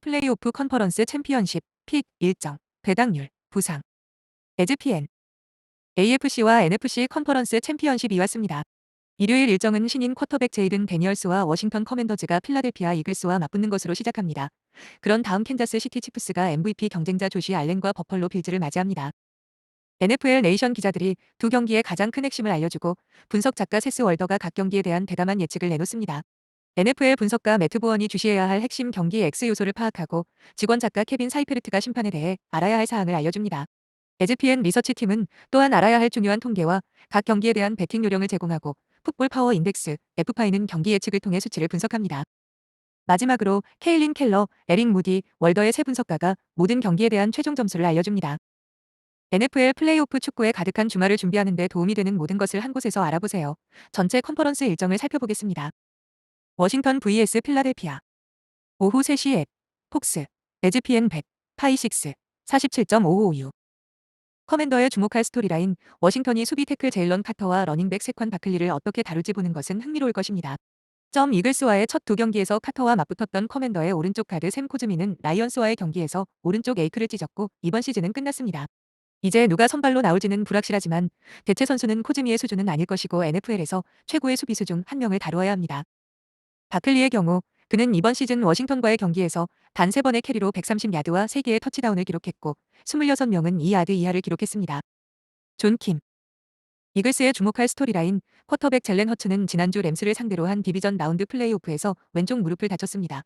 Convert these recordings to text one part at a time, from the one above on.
플레이오프 컨퍼런스 챔피언십, 픽, 일정, 배당률, 부상. 에즈피엔 AFC와 NFC 컨퍼런스 챔피언십이 왔습니다. 일요일 일정은 신인 쿼터백 제이든 데니얼스와 워싱턴 커맨더즈가 필라델피아 이글스와 맞붙는 것으로 시작합니다. 그런 다음 캔자스 시티 치프스가 MVP 경쟁자 조시 알렌과 버펄로 빌즈를 맞이합니다. NFL 네이션 기자들이 두 경기의 가장 큰 핵심을 알려주고 분석 작가 세스 월더가 각 경기에 대한 대담한 예측을 내놓습니다. NFL 분석가 매트 보원이 주시해야 할 핵심 경기 X 요소를 파악하고 직원 작가 케빈 사이페르트가 심판에 대해 알아야 할 사항을 알려줍니다. 에즈피엔 리서치 팀은 또한 알아야 할 중요한 통계와 각 경기에 대한 배팅 요령을 제공하고 풋볼 파워 인덱스 FPA는 경기 예측을 통해 수치를 분석합니다. 마지막으로 케일린 켈러, 에릭 무디, 월더의 세 분석가가 모든 경기에 대한 최종 점수를 알려줍니다. NFL 플레이오프 축구에 가득한 주말을 준비하는 데 도움이 되는 모든 것을 한 곳에서 알아보세요. 전체 컨퍼런스 일정을 살펴보겠습니다. 워싱턴 vs 필라델피아 오후 3시 앱 폭스 에즈피엔 100 파이6 47.556 커맨더에 주목할 스토리라인 워싱턴이 수비 태클 제일런 카터와 러닝백 세관 바클리를 어떻게 다룰지 보는 것은 흥미로울 것입니다. 점 이글스와의 첫 두 경기에서 카터와 맞붙었던 커맨더의 오른쪽 가드 샘 코즈미는 라이언스와의 경기에서 오른쪽 에이크를 찢었고 이번 시즌은 끝났습니다. 이제 누가 선발로 나올지는 불확실하지만 대체 선수는 코즈미의 수준은 아닐 것이고 NFL에서 최고의 수비수 중 한 명을 다루어야 합니다. 바클리의 경우 그는 이번 시즌 워싱턴과의 경기에서 단 3번의 캐리로 130야드와 3개의 터치다운을 기록했고 26명은 2야드 이하를 기록했습니다. 존 킴. 이글스의 주목할 스토리라인 쿼터백 젤렌 허츠는 지난주 램스를 상대로 한 디비전 라운드 플레이오프에서 왼쪽 무릎을 다쳤습니다.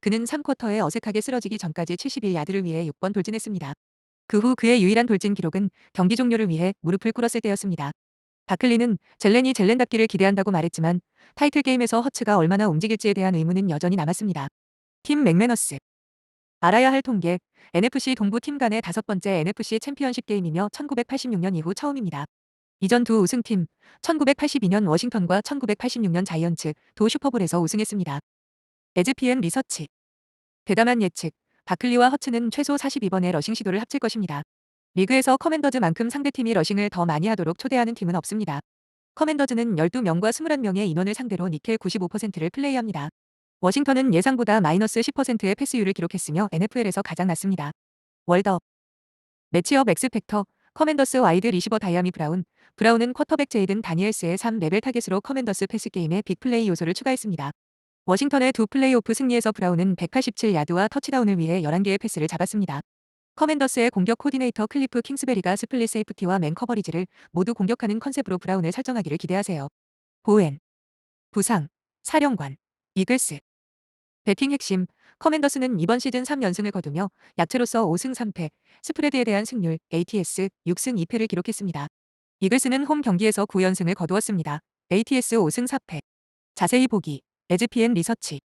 그는 3쿼터에 어색하게 쓰러지기 전까지 71야드를 위해 6번 돌진했습니다. 그 후 그의 유일한 돌진 기록은 경기 종료를 위해 무릎을 꿇었을 때였습니다. 바클리는 젤렌이 젤렌답기를 기대한다고 말했지만 타이틀 게임에서 허츠가 얼마나 움직일지에 대한 의문은 여전히 남았습니다. 팀 맥매너스 알아야 할 통계 NFC 동부 팀 간의 다섯 번째 NFC 챔피언십 게임이며 1986년 이후 처음입니다. 이전 두 우승팀 1982년 워싱턴과 1986년 자이언츠 도 슈퍼볼에서 우승했습니다. 에즈피엔 리서치 대담한 예측 바클리와 허츠는 최소 42번의 러싱 시도를 합칠 것입니다. 리그에서 커맨더즈만큼 상대팀이 러싱을 더 많이 하도록 초대하는 팀은 없습니다. 커맨더즈는 12명과 21명의 인원을 상대로 니켈 95%를 플레이합니다. 워싱턴은 예상보다 마이너스 10%의 패스율을 기록했으며 NFL에서 가장 낮습니다. 월더 매치업 엑스팩터 커맨더스 와이드 리시버 다이아미 브라운 브라운은 쿼터백 제이든 다니엘스의 3레벨 타겟으로 커맨더스 패스 게임에 빅플레이 요소를 추가했습니다. 워싱턴의 두 플레이오프 승리에서 브라운은 187야드와 터치다운을 위해 11개의 패스를 잡았습니다. 커맨더스의 공격 코디네이터 클리프 킹스베리가 스플릿 세이프티와 맨 커버리지를 모두 공격하는 컨셉으로 브라운을 설정하기를 기대하세요. 보엔 부상 사령관 이글스 배팅 핵심 커맨더스는 이번 시즌 3연승을 거두며 약체로서 5승 3패 스프레드에 대한 승률 ATS 6승 2패를 기록했습니다. 이글스는 홈 경기에서 9연승을 거두었습니다. ATS 5승 4패 자세히 보기 에즈피엔 리서치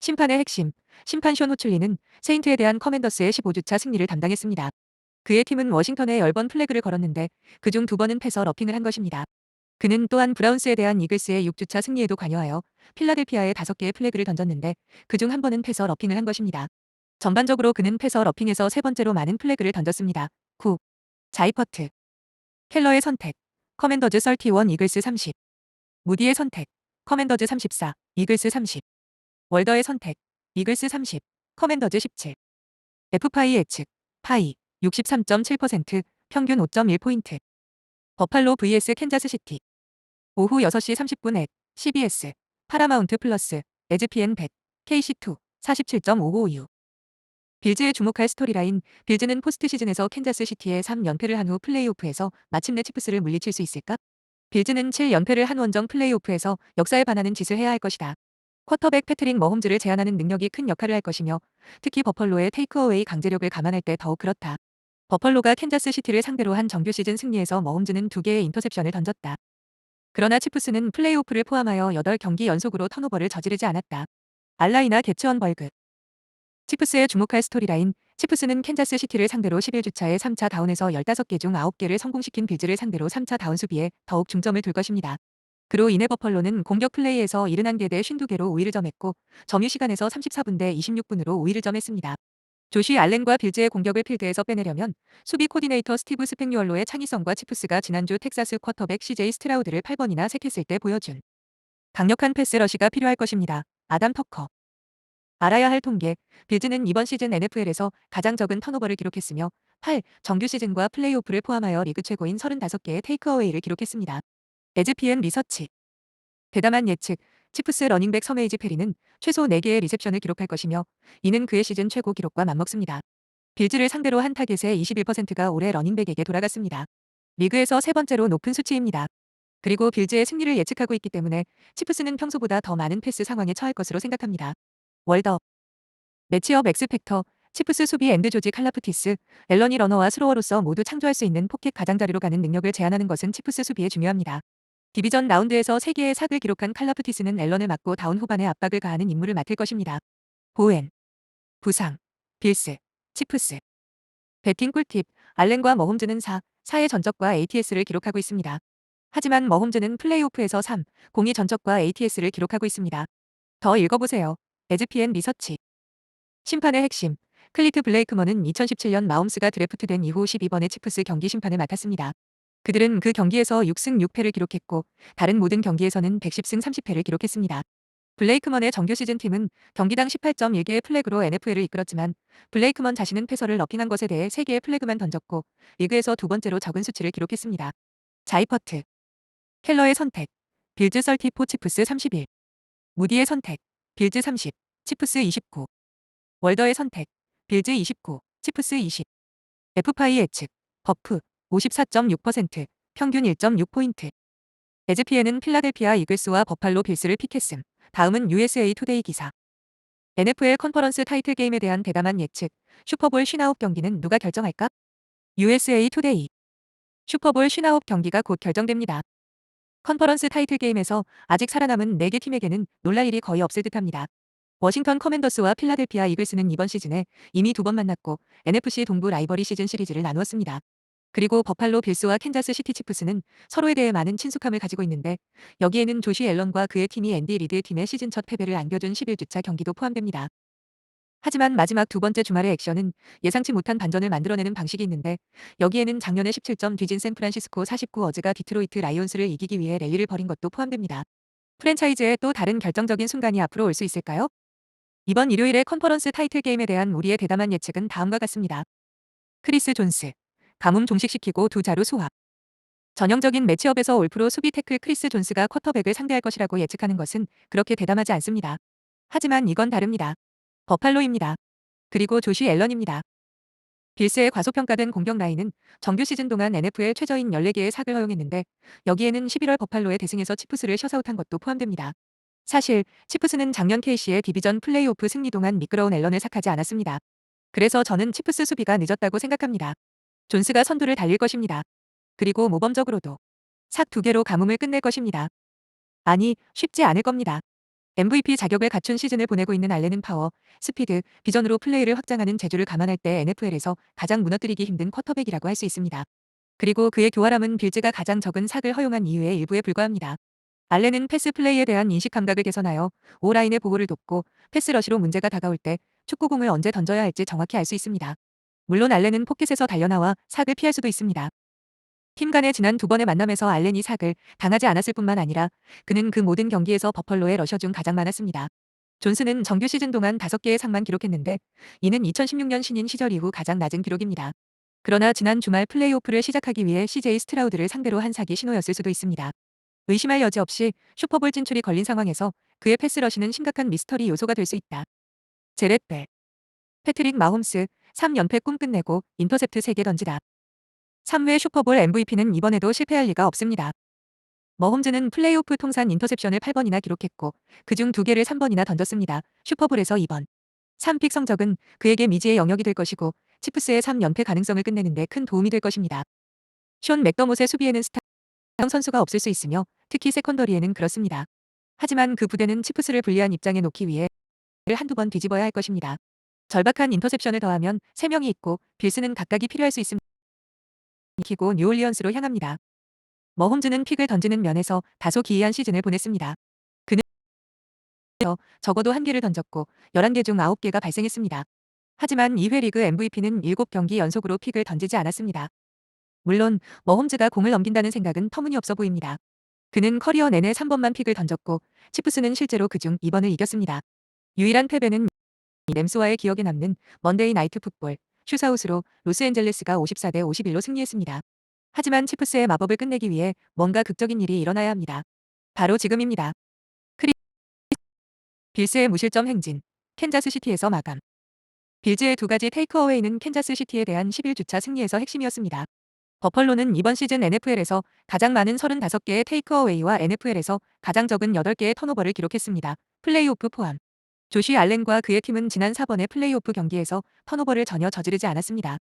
심판의 핵심, 심판 쇼 호출리는 세인트에 대한 커맨더스의 15주차 승리를 담당했습니다. 그의 팀은 워싱턴에 10번 플래그를 걸었는데 그중 2번은 패서 러핑을 한 것입니다. 그는 또한 브라운스에 대한 이글스의 6주차 승리에도 관여하여 필라델피아에 5개의 플래그를 던졌는데 그중 한 번은 패서 러핑을 한 것입니다. 전반적으로 그는 패서 러핑에서 세 번째로 많은 플래그를 던졌습니다. 9. 자이퍼트 켈러의 선택 커맨더즈 31 이글스 30 무디의 선택 커맨더즈 34 이글스 30 월더의 선택, 이글스 30, 커맨더즈 17. F파이 예측, 파이 63.7%, 평균 5.1포인트. 버팔로 vs 캔자스시티. 오후 6시 30분 에 CBS, 파라마운트 플러스, 에즈피엔 100, KC2, 47.556. 빌즈에 주목할 스토리라인, 빌즈는 포스트 시즌에서 캔자스 시티에 3연패를 한 후 플레이오프에서 마침내 치프스를 물리칠 수 있을까? 빌즈는 7연패를 한 원정 플레이오프에서 역사에 반하는 짓을 해야 할 것이다. 쿼터백 패트릭 머홈즈를 제한하는 능력이 큰 역할을 할 것이며 특히 버펄로의 테이크어웨이 강제력을 감안할 때 더욱 그렇다. 버펄로가 캔자스 시티를 상대로 한 정규 시즌 승리에서 머홈즈는 두 개의 인터셉션을 던졌다. 그러나 치프스는 플레이오프를 포함하여 8경기 연속으로 턴오버를 저지르지 않았다. 알라이나 개츠원 벌그 치프스의 주목할 스토리라인 치프스는 캔자스 시티를 상대로 11주차에 3차 다운에서 15개 중 9개를 성공시킨 빌즈를 상대로 3차 다운 수비에 더욱 중점을 둘 것입니다. 그로 인해 버펄로는 공격 플레이에서 71개 대 52개로 우위를 점했고 점유 시간에서 34분 대 26분으로 우위를 점했습니다. 조시 알렌과 빌즈의 공격을 필드에서 빼내려면 수비 코디네이터 스티브 스펙뉴얼로의 창의성과 치프스가 지난주 텍사스 쿼터백 CJ 스트라우드를 8번이나 색했을 때 보여준 강력한 패스 러시가 필요할 것입니다. 아담 터커 알아야 할 통계. 빌즈는 이번 시즌 NFL에서 가장 적은 턴오버를 기록했으며 8. 정규 시즌과 플레이오프를 포함하여 리그 최고인 35개의 테이크어웨이를 기록했습니다. 에즈피엔 리서치. 대담한 예측. 치프스 러닝백 서메이지 페리는 최소 4개의 리셉션을 기록할 것이며 이는 그의 시즌 최고 기록과 맞먹습니다. 빌즈를 상대로 한 타겟의 21%가 올해 러닝백에게 돌아갔습니다. 리그에서 세 번째로 높은 수치입니다. 그리고 빌즈의 승리를 예측하고 있기 때문에 치프스는 평소보다 더 많은 패스 상황에 처할 것으로 생각합니다. 월드업 매치업 엑스팩터 치프스 수비 엔드 조지 칼라프티스 앨런이 러너와 스로어로서 모두 창조할 수 있는 포켓 가장자리로 가는 능력을 제한하는 것은 치프스 수비에 중요합니다. 디비전 라운드에서 3개의 삭을 기록한 칼라프티스는 앨런을 맞고 다운 후반에 압박을 가하는 임무를 맡을 것입니다. 보엔 부상 빌스 치프스 배팅 꿀팁 알렌과 머홈즈는 4, 4의 전적과 ATS를 기록하고 있습니다. 하지만 머홈즈는 플레이오프에서 3, 0이 전적과 ATS를 기록하고 있습니다. 더 읽어보세요. 에즈피엔 리서치 심판의 핵심 클리트 블레이크먼은 2017년 마홈스가 드래프트된 이후 12번의 치프스 경기 심판을 맡았습니다. 그들은 그 경기에서 6승 6패를 기록했고 다른 모든 경기에서는 110승 30패를 기록했습니다. 블레이크먼의 정규 시즌 팀은 경기당 18.1개의 플래그로 NFL을 이끌었지만 블레이크먼 자신은 패설을 러핑한 것에 대해 3개의 플래그만 던졌고 리그에서 두 번째로 적은 수치를 기록했습니다. 자이퍼트 켈러의 선택 빌즈 썰티포 치프스 31 무디의 선택 빌즈 30 치프스 29 월더의 선택 빌즈 29 치프스 20 F파이 예측 버프 54.6% 평균 1.6포인트 에즈피에는 필라델피아 이글스와 버팔로 빌스를 픽했음. 다음은 USA 투데이 기사. NFL 컨퍼런스 타이틀 게임에 대한 대담한 예측. 슈퍼볼 59 경기는 누가 결정할까? USA 투데이. 슈퍼볼 59 경기가 곧 결정됩니다. 컨퍼런스 타이틀 게임에서 아직 살아남은 4개 팀에게는 놀랄 일이 거의 없을 듯합니다. 워싱턴 커맨더스와 필라델피아 이글스는 이번 시즌에 이미 두 번 만났고 NFC 동부 라이버리 시즌 시리즈를 나누었습니다. 그리고 버팔로 빌스와 캔자스 시티 치프스는 서로에 대해 많은 친숙함을 가지고 있는데 여기에는 조시 앨런과 그의 팀이 앤디 리드의 팀의 시즌 첫 패배를 안겨준 11주차 경기도 포함됩니다. 하지만 마지막 두 번째 주말의 액션은 예상치 못한 반전을 만들어내는 방식이 있는데 여기에는 작년에 17점 뒤진 샌프란시스코 49 어즈가 디트로이트 라이온스를 이기기 위해 랠리를 벌인 것도 포함됩니다. 프랜차이즈의 또 다른 결정적인 순간이 앞으로 올 수 있을까요? 이번 일요일의 컨퍼런스 타이틀 게임에 대한 우리의 대담한 예측은 다음과 같습니다. 크리스 존스 가뭄 종식시키고 두 자루 수합. 전형적인 매치업에서 올프로 수비 태클 크리스 존스가 쿼터백을 상대할 것이라고 예측하는 것은 그렇게 대담하지 않습니다. 하지만 이건 다릅니다. 버팔로입니다. 그리고 조시 앨런입니다. 빌스의 과소평가된 공격 라인은 정규 시즌 동안 NFL 최저인 14개의 삭을 허용했는데 여기에는 11월 버팔로의 대승에서 치프스를 셔사웃한 것도 포함됩니다. 사실 치프스는 작년 KC의 디비전 플레이오프 승리 동안 미끄러운 앨런을 삭하지 않았습니다. 그래서 저는 치프스 수비가 늦었다고 생각합니다. 존스가 선두를 달릴 것입니다. 그리고 모범적으로도 삭 두 개로 가뭄을 끝낼 것입니다. 아니, 쉽지 않을 겁니다. MVP 자격을 갖춘 시즌을 보내고 있는 알렌은 파워, 스피드, 비전으로 플레이를 확장하는 재주를 감안할 때 NFL에서 가장 무너뜨리기 힘든 쿼터백이라고 할 수 있습니다. 그리고 그의 교활함은 빌즈가 가장 적은 삭을 허용한 이유의 일부에 불과합니다. 알렌은 패스 플레이에 대한 인식 감각을 개선하여 오라인의 보호를 돕고 패스 러시로 문제가 다가올 때 축구공을 언제 던져야 할지 정확히 알 수 있습니다. 물론 알렌은 포켓에서 달려나와 삭을 피할 수도 있습니다. 팀 간의 지난 두 번의 만남에서 알렌이 삭을 당하지 않았을 뿐만 아니라 그는 그 모든 경기에서 버펄로의 러셔 중 가장 많았습니다. 존스는 정규 시즌 동안 5개의 삭만 기록했는데 이는 2016년 신인 시절 이후 가장 낮은 기록입니다. 그러나 지난 주말 플레이오프를 시작하기 위해 CJ 스트라우드를 상대로 한 삭이 신호였을 수도 있습니다. 의심할 여지 없이 슈퍼볼 진출이 걸린 상황에서 그의 패스러시는 심각한 미스터리 요소가 될 수 있다. 제렛 벨 패트릭 마홈스 3연패 꿈 끝내고 인터셉트 3개 던지다. 3회 슈퍼볼 MVP는 이번에도 실패할 리가 없습니다. 머홈즈는 플레이오프 통산 인터셉션을 8번이나 기록했고 그중 2개를 3번이나 던졌습니다. 슈퍼볼에서 2번. 3픽 성적은 그에게 미지의 영역이 될 것이고 치프스의 3연패 가능성을 끝내는데 큰 도움이 될 것입니다. 숀 맥더못의 수비에는 스타 선수가 없을 수 있으며 특히 세컨더리에는 그렇습니다. 하지만 그 부대는 치프스를 불리한 입장에 놓기 위해 한두 번 뒤집어야 할 것입니다. 절박한 인터셉션을 더하면 3명이 있고 빌스는 각각이 필요할 수 있습니다. 키고 뉴올리언스로 향합니다. 머홈즈는 픽을 던지는 면에서 다소 기이한 시즌을 보냈습니다. 그는 적어도 한 개를 던졌고 11개 중 9개가 발생했습니다. 하지만 2회 리그 MVP는 7경기 연속으로 픽을 던지지 않았습니다. 물론 머홈즈가 공을 넘긴다는 생각은 터무니없어 보입니다. 그는 커리어 내내 3번만 픽을 던졌고 치프스는 실제로 그중 2번을 이겼습니다. 유일한 패배는 램스와의 기억에 남는 먼데이 나이트 풋볼 슈사웃으로 로스앤젤레스가 54대 51로 승리했습니다. 하지만 치프스의 마법을 끝내기 위해 뭔가 극적인 일이 일어나야 합니다. 바로 지금입니다. 크리 빌스의 무실점 행진 캔자스 시티에서 마감 빌즈의 두 가지 테이크어웨이는 캔자스 시티에 대한 11주차 승리에서 핵심이었습니다. 버펄로는 이번 시즌 NFL에서 가장 많은 35개의 테이크어웨이와 NFL에서 가장 적은 8개의 턴오버를 기록했습니다. 플레이오프 포함. 조시 알렌과 그의 팀은 지난 4번의 플레이오프 경기에서 턴오버를 전혀 저지르지 않았습니다.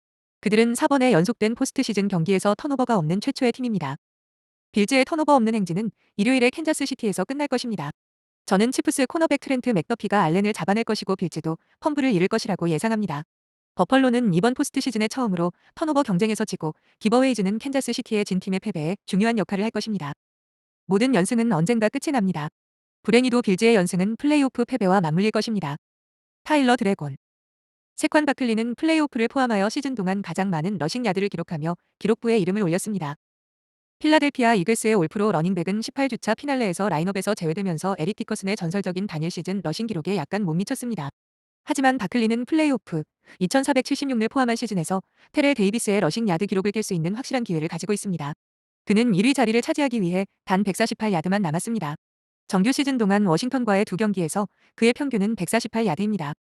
그들은 4번의 연속된 포스트 시즌 경기에서 턴오버가 없는 최초의 팀입니다. 빌즈의 턴오버 없는 행진은 일요일에 캔자스 시티에서 끝날 것입니다. 저는 치프스 코너백 트렌트 맥더피가 알렌을 잡아낼 것이고 빌즈도 펌블을 잃을 것이라고 예상합니다. 버펄로는 이번 포스트 시즌에 처음으로 턴오버 경쟁에서 지고 기버웨이즈는 캔자스 시티의 진 팀의 패배에 중요한 역할을 할 것입니다. 모든 연승은 언젠가 끝이 납니다. 불행히도 빌즈의 연승은 플레이오프 패배와 맞물릴 것입니다. 타일러 드래곤 세관 바클리는 플레이오프를 포함하여 시즌 동안 가장 많은 러싱 야드를 기록하며 기록부에 이름을 올렸습니다. 필라델피아 이글스의 올프로 러닝백은 18주차 피날레에서 라인업에서 제외되면서 에릭 디커슨의 전설적인 단일 시즌 러싱 기록에 약간 못 미쳤습니다. 하지만 바클리는 플레이오프 2476를 포함한 시즌에서 테렐 데이비스의 러싱 야드 기록을 깰 수 있는 확실한 기회를 가지고 있습니다. 그는 1위 자리를 차지하기 위해 단 148야드만 남았습니다. 정규 시즌 동안 워싱턴과의 두 경기에서 그의 평균은 148야드입니다.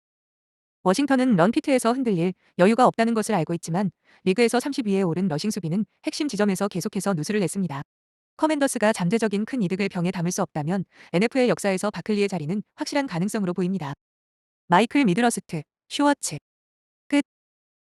워싱턴은 런피트에서 흔들릴 여유가 없다는 것을 알고 있지만 리그에서 30위에 오른 러싱 수비는 핵심 지점에서 계속해서 누수를 냈습니다. 커맨더스가 잠재적인 큰 이득을 병에 담을 수 없다면 NFL 역사에서 바클리의 자리는 확실한 가능성으로 보입니다. 마이클 미드러스트, 슈워츠